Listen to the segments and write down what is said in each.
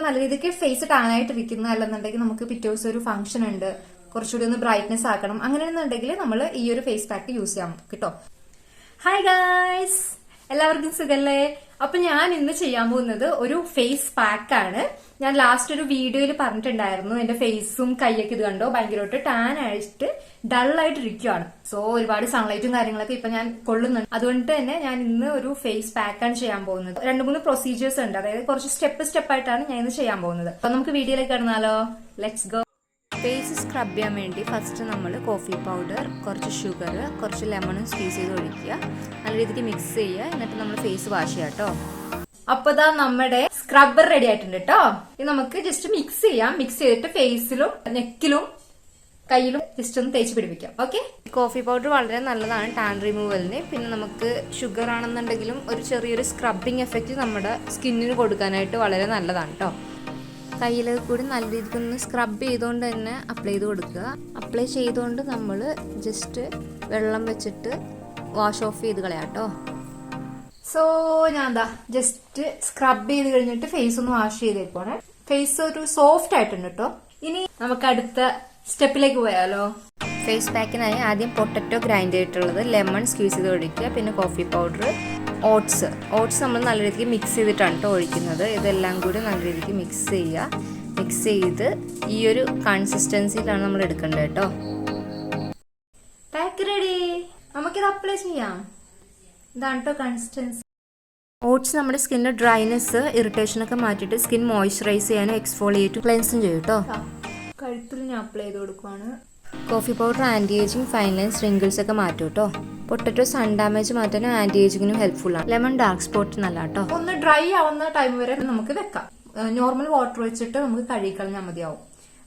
ഇപ്പൊ നല്ല രീതിക്ക് ഫേസ് ടാനായിട്ട് ഇരിക്കുന്ന അല്ലെന്നുണ്ടെങ്കിൽ നമുക്ക് പിറ്റേ ദിവസം ഒരു ഫംഗ്ഷൻ ഉണ്ട്. കുറച്ചുകൂടി ഒന്ന് ബ്രൈറ്റ്നെസ് ആക്കണം. അങ്ങനെയാണെന്നുണ്ടെങ്കിൽ നമ്മൾ ഈ ഒരു ഫേസ് പാക്ക് യൂസ് ചെയ്യാം. കേട്ടോ? ഹായ് ഗായ്സ് എല്ലാവർക്കും സുഖല്ലേ? അപ്പൊ ഞാൻ ഇന്ന് ചെയ്യാൻ പോകുന്നത് ഒരു ഫേസ് പാക്ക് ആണ്. ഞാൻ ലാസ്റ്റ് ഒരു വീഡിയോയിൽ പറഞ്ഞിട്ടുണ്ടായിരുന്നു. എന്റെ ഫേസും കൈയൊക്കെ ഇത് കണ്ടോ? ഭയങ്കരമായിട്ട് ടാൻ ആയിട്ട് ഡൾ ഇരിക്കുകയാണ് സോ ഒരുപാട് സൺലൈറ്റും കാര്യങ്ങളൊക്കെ ഇപ്പൊ ഞാൻ കൊള്ളുന്നുണ്ട്. അതുകൊണ്ട് തന്നെ ഞാൻ ഇന്ന് ഒരു ഫേസ് പാക്ക് ആണ് ചെയ്യാൻ പോകുന്നത്. രണ്ട് മൂന്ന് പ്രൊസീജിയേഴ്സ് ഉണ്ട്. അതായത് കുറച്ച് സ്റ്റെപ്പ് സ്റ്റെപ്പ് ആയിട്ടാണ് ഞാൻ ഇന്ന് ചെയ്യാൻ പോകുന്നത്. അപ്പൊ നമുക്ക് വീഡിയോയിലേക്ക് കടന്നാലോ? ലെറ്റ്സ് ഗോ ഫേസ് സ്ക്രബ് ചെയ്യാൻ വേണ്ടി ഫസ്റ്റ് നമ്മൾ കോഫി പൗഡർ കുറച്ച് ഷുഗർ കുറച്ച് ലെമണും സ്ക്വീസ് ചെയ്ത് ഒഴിക്കുക. നല്ല രീതിക്ക് മിക്സ് ചെയ്യുക. എന്നിട്ട് നമ്മൾ ഫേസ് വാഷ് ചെയ്യുക കേട്ടോ അപ്പൊ ഇതാ നമ്മുടെ സ്ക്രബ്ബർ റെഡി ആയിട്ടുണ്ട് കേട്ടോ ഇത് നമുക്ക് ജസ്റ്റ് മിക്സ് ചെയ്യാം. മിക്സ് ചെയ്തിട്ട് ഫേസിലും നെക്കിലും കയ്യിലും ജസ്റ്റ് ഒന്ന് തേച്ച് പിടിപ്പിക്കാം. ഓക്കെ കോഫി പൗഡർ വളരെ നല്ലതാണ് ടാൻ റിമൂവലിന് പിന്നെ നമുക്ക് ഷുഗർ ആണെന്നുണ്ടെങ്കിലും ഒരു ചെറിയൊരു സ്ക്രബിങ് എഫക്റ്റ് നമ്മുടെ സ്കിന്നിന് കൊടുക്കാനായിട്ട് വളരെ നല്ലതാണ് കേട്ടോ കയ്യിൽ കൂടി നല്ല രീതിക്ക് ഒന്ന് സ്ക്രബ് ചെയ്തുകൊണ്ട് തന്നെ അപ്ലൈ ചെയ്ത് കൊടുക്കുക. അപ്ലൈ ചെയ്തുകൊണ്ട് നമ്മൾ ജസ്റ്റ് വെള്ളം വെച്ചിട്ട് വാഷ് ഓഫ് ചെയ്ത് കളയാം കേട്ടോ. സോ ഞാൻ എന്താ ജസ്റ്റ് സ്ക്രബ് ചെയ്ത് കഴിഞ്ഞിട്ട് ഫേസ് ഒന്ന് വാഷ് ചെയ്തേക്കുവാണ് ഫേസ് ഒരു സോഫ്റ്റ് ആയിട്ടുണ്ട് കേട്ടോ. ഇനി നമുക്ക് അടുത്ത സ്റ്റെപ്പിലേക്ക് പോയാലോ. ഫേസ് പാക്കിനായി ആദ്യം പൊട്ടറ്റോ ഗ്രൈൻഡ് ചെയ്തിട്ടുള്ളത് ലെമൺ സ്ക്യൂസ് ചെയ്ത് ഒഴിക്കുക പിന്നെ കോഫി പൗഡർ ഓട്സ് ഓട്സ് നമ്മൾ നല്ല രീതിക്ക് മിക്സ് ചെയ്തിട്ടാണ് കേട്ടോ ഒഴിക്കുന്നത്. ഇതെല്ലാം കൂടി നല്ല രീതിക്ക് മിക്സ് ചെയ്യുക. മിക്സ് ചെയ്ത് ഈ ഒരു കൺസിസ്റ്റൻസിയിലാണ് നമ്മൾ എടുക്കേണ്ടത് കേട്ടോ പാക്ക് റെഡി നമുക്കിത് അപ്ലൈ ചെയ്യാം. ഇതാണ് കൺസിസ്റ്റൻസി ഓട്സ് നമ്മുടെ സ്കിന്നിന്റെ ഡ്രൈനെസ് ഇറിറ്റേഷനൊക്കെ മാറ്റിയിട്ട് സ്കിൻ മോയ്സ്ചറൈസ് ചെയ്യാനും എക്സ്ഫോളിയേറ്റും ക്ലെൻസും ചെയ്യും കേട്ടോ കഴുത്തിൽ ഞാൻ അപ്ലൈ ചെയ്ത് കൊടുക്കുവാണ്. Coffee powder anti ageing fine lines wrinkles ഒക്കെ മാറ്റും കേട്ടോ പൊട്ടറ്റോ സൺ ഡാമേജ് മാറ്റാനും ആന്റി ഏജിങ്ങിനും ഹെൽപ്ഫുൾ ആണ്. ലെമൺ ഡാർക്ക് സ്പോട്ട് നല്ല കേട്ടോ ഒന്ന് ഡ്രൈ ആവുന്ന ടൈം വരെ നമുക്ക് വെക്കാം. നോർമൽ വാട്ടർ വെച്ചിട്ട് നമുക്ക് കഴുകിക്കളഞ്ഞാൽ മതിയാവും.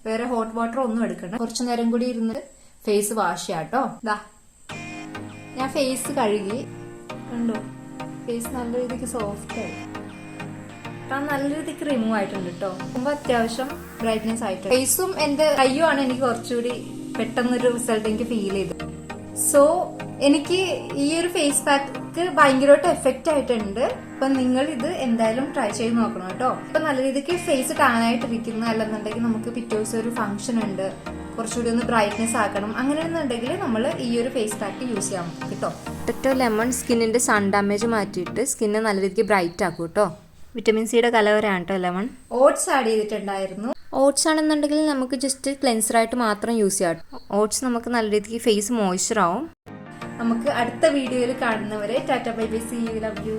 വേറെ ഹോട്ട് വാട്ടർ ഒന്നും എടുക്കണ്ട. കുറച്ചു നേരം കൂടി ഇരുന്ന് ഫേസ് വാഷ് ചെയ്യാം കേട്ടോ ദാ. ഞാൻ ഫേസ് കഴുകി. കണ്ടോ? ഫേസ് നല്ല രീതിക്ക് സോഫ്റ്റ് ആയി. നല്ല രീതിക്ക് റിമൂവ് ആയിട്ടുണ്ട് കേട്ടോ അത്യാവശ്യം ബ്രൈറ്റ്നെസ് ആയിട്ട് ഫേസും എന്റെ കയ്യുമാണ് എനിക്ക് കുറച്ചുകൂടി പെട്ടെന്നൊരു റിസൾട്ട് എനിക്ക് ഫീൽ ചെയ്തു. സോ എനിക്ക് ഈ ഒരു ഫേസ് പാക്ക് ഭയങ്കരമായിട്ട് എഫക്റ്റ് ആയിട്ടുണ്ട്. അപ്പൊ നിങ്ങൾ ഇത് എന്തായാലും ട്രൈ ചെയ്ത് നോക്കണം കേട്ടോ. അപ്പൊ നല്ല രീതിക്ക് ഫേസ് ടാനായിട്ടിരിക്കുന്ന അല്ലെന്നുണ്ടെങ്കിൽ നമുക്ക് പിറ്റേ ദിവസം ഒരു ഫംഗ്ഷൻ ഉണ്ട്. കുറച്ചുകൂടി ഒന്ന് ബ്രൈറ്റ്നെസ് ആക്കണം. അങ്ങനെയാണെന്നുണ്ടെങ്കിൽ നമ്മൾ ഈ ഒരു ഫേസ് പാക്ക് യൂസ് ചെയ്യാം കേട്ടോ. ടെറ്റോ ലെമൺ സ്കിന്നിന്റെ സൺ ഡാമേജ് മാറ്റിയിട്ട് സ്കിന്നെ നല്ല രീതിക്ക് ബ്രൈറ്റ് ആക്കും കേട്ടോ. വിറ്റമിൻ സിയുടെ കലവരാണ് കേട്ടോ ലെമൺ ഓട്സ് ആഡ് ചെയ്തിട്ടുണ്ടായിരുന്നു. ഓട്സ് ആണെന്നുണ്ടെങ്കിൽ നമുക്ക് ജസ്റ്റ് ക്ലെൻസറായിട്ട് മാത്രം യൂസ് ചെയ്യാം ഓട്സ് നമുക്ക് നല്ല രീതിക്ക് ഫേസ് മോയ്സ്ചർ ആവും. നമുക്ക് അടുത്ത വീഡിയോയിൽ കാണുന്നവരെ tata bye bye see you love you